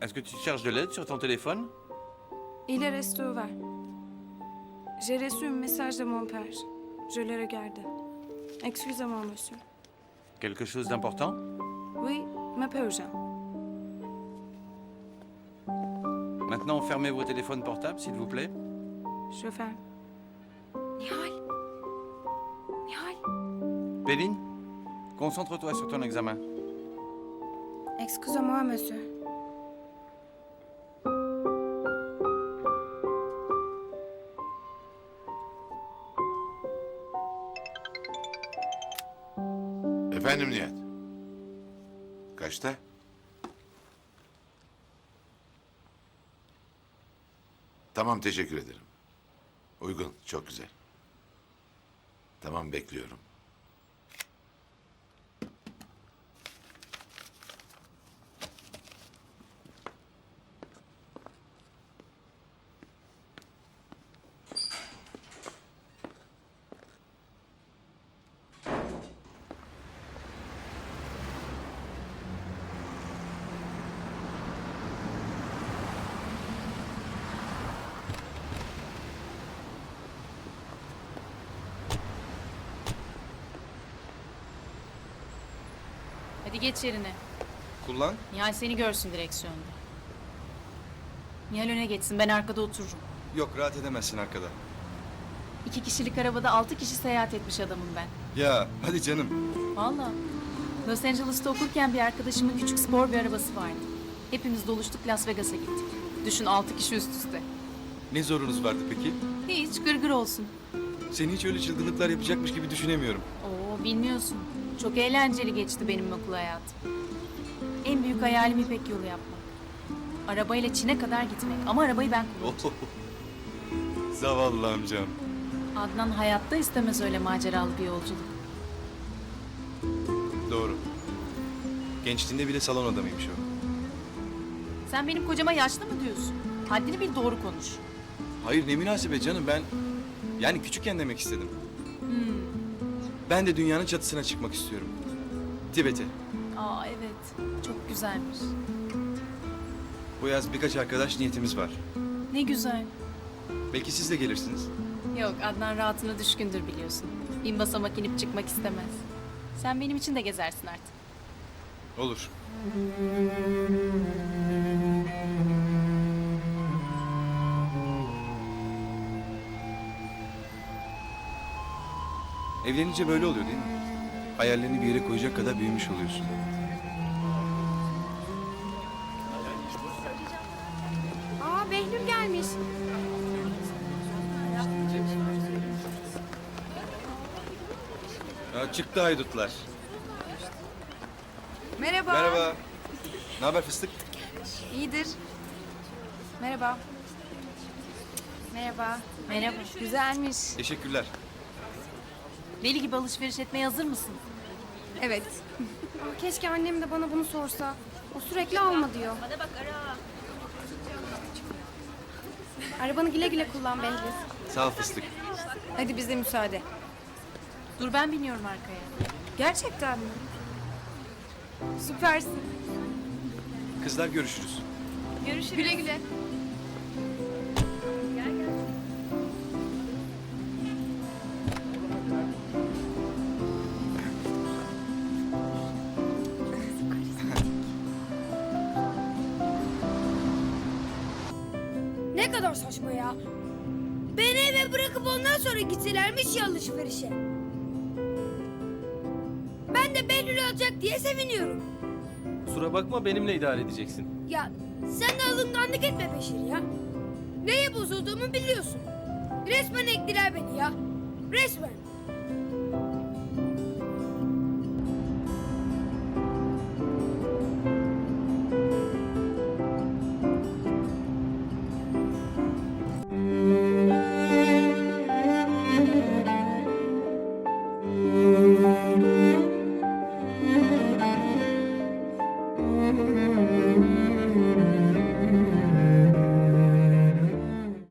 Est-ce que tu cherches de l'aide sur ton téléphone? Il est resté ouvert. J'ai reçu un message de mon père. Je le regarde. Excusez-moi, monsieur. Quelque chose d'important? Oui, peu urgent. Maintenant, fermez vos téléphones portables, s'il vous plaît. Je ferme. Nihal. Nihal. Péline, concentre-toi sur ton examen. Excusez-moi, monsieur. Efendim Nihat? Kaçta? Tamam teşekkür ederim. Uygun, çok güzel. Tamam bekliyorum. Hadi geç yerine. Kullan. Nihal seni görsün direksiyonda. Nihal öne geçsin ben arkada otururum. Yok rahat edemezsin arkada. İki kişilik arabada altı kişi seyahat etmiş adamım ben. Ya hadi canım. Vallahi. Los Angeles'ta okurken bir arkadaşımın küçük spor bir arabası vardı. Hepimiz doluştuk Las Vegas'a gittik. Düşün altı kişi üst üste. Ne zorunuz vardı peki? Hiç gırgır olsun. Seni hiç öyle çılgınlıklar yapacakmış gibi düşünemiyorum. Oo bilmiyorsun. Çok eğlenceli geçti benim okul hayatım. En büyük hayalim İpek yolu yapmak. Arabayla Çin'e kadar gitmek. Ama arabayı ben kullanacağım. Zavallı amcam. Adnan hayatta istemez öyle maceralı bir yolculuk. Doğru. Gençliğinde bile salon adamıymış o. Sen benim kocama yaşlı mı diyorsun? Haddini bil doğru konuş. Hayır ne münasebet canım ben... Yani küçükken demek istedim. Ben de dünyanın çatısına çıkmak istiyorum. Tibet'e. Aa evet. Çok güzelmiş. Bu yaz birkaç arkadaş niyetimiz var. Ne güzel. Belki siz de gelirsiniz. Yok Adnan rahatına düşkündür biliyorsun. Bin basamak inip çıkmak istemez. Sen benim için de gezersin artık. Olur. Evlenince böyle oluyor değil mi? Hayallerini bir yere koyacak kadar büyümüş oluyorsun. Aa Behlül gelmiş. Ya çıktı haydutlar. Merhaba. Merhaba. Ne haber fıstık? İyidir. Merhaba. Merhaba. Merhaba. Güzelmiş. Teşekkürler. Deli gibi alışveriş etmeye hazır mısın? Evet. Aa, keşke annem de bana bunu sorsa. O sürekli alma diyor. Arabanı güle güle kullan Behlül. Sağ ol fıstık. Hadi bize müsaade. Dur ben biniyorum arkaya. Gerçekten mi? Süpersin. Kızlar görüşürüz. Görüşürüz. Güle güle. Ne kadar saçma ya. Beni eve bırakıp ondan sonra gitselermiş ya alışverişe. Ben de Behlül alacak diye seviniyorum. Kusura bakma benimle idare edeceksin. Ya sen de alınganlık etme Beşir ya. Neye bozulduğumu biliyorsun. Resmen ektiler beni ya. Resmen.